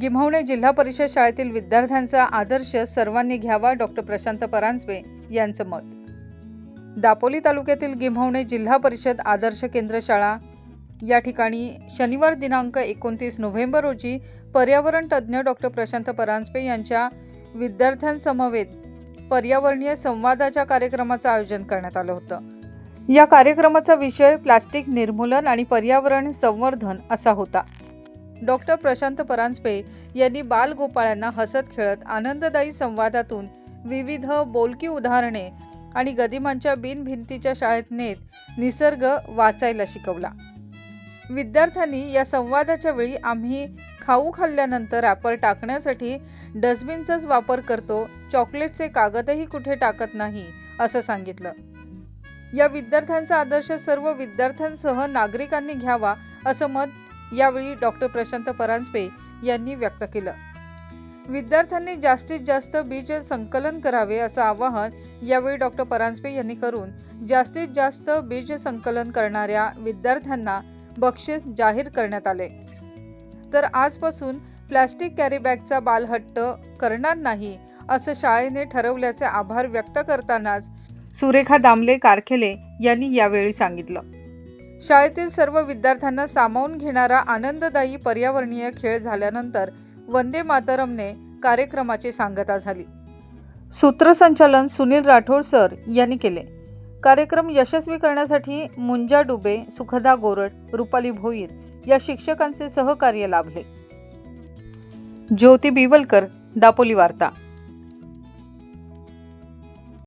गिमवणे जिल्हा परिषद शाळेतील विद्यार्थ्यांचा आदर्श सर्वांनी घ्यावा डॉक्टर प्रशांत परांजपे यांचं मत. दापोली तालुक्यातील गिमवणे जिल्हा परिषद आदर्श केंद्र शाळा. या ठिकाणी शनिवार दिनांक एकोणतीस नोव्हेंबर रोजी पर्यावरण तज्ज्ञ डॉक्टर प्रशांत परांजपे यांच्या विद्यार्थ्यांसमवेत पर्यावरणीय संवादाच्या कार्यक्रमाचं आयोजन करण्यात आलं होतं. या कार्यक्रमाचा विषय प्लास्टिक निर्मूलन आणि पर्यावरण संवर्धन असा होता. डॉक्टर प्रशांत परांजपे यांनी बालगोपाळांना हसत खेळत आनंददायी संवादातून विविध बोलकी उदाहरणे आणि गदिमांच्या बिनभिंतीच्या शाळेत नेत निसर्ग वाचायला शिकवला. विद्यार्थ्यांनी या संवादाच्या वेळी आम्ही खाऊ खाल्ल्यानंतर रॅपर टाकण्यासाठी डस्टबिनचाच वापर करतो चॉकलेटचे कागदही कुठे टाकत नाही असं सांगितलं. या विद्यार्थ्यांचा आदर्श सर्व विद्यार्थ्यांसह नागरिकांनी घ्यावा असं मत यावेळी डॉक्टर प्रशांत परांजपे यांनी व्यक्त केलं. विद्यार्थ्यांनी जास्तीत जास्त बीज संकलन करावे असं आवाहन यावेळी डॉक्टर परांजपे यांनी करून जास्तीत जास्त बीज संकलन करणाऱ्या विद्यार्थ्यांना बक्षीस जाहीर करण्यात आले. तर आजपासून प्लॅस्टिक कॅरीबॅगचा बालहट्ट करणार नाही असं शाळेने ठरवल्याचे आभार व्यक्त करतानाच सुरेखा दामले कारखेले यांनी यावेळी सांगितलं. शाळेतील सर्व विद्यार्थ्यांना सामावून घेणारा आनंददायी पर्यावरणीय खेळ झाल्यानंतर वंदे मातरमने कार्यक्रमाची सांगता झाली. सूत्रसंचालन सुनील राठोड सर यांनी केले. कार्यक्रम यशस्वी करण्यासाठी मुंजा डुबे सुखदा गोरड रुपाली भोईर या शिक्षकांचे सहकार्य लाभले. ज्योती बिवलकर दापोली वार्ता.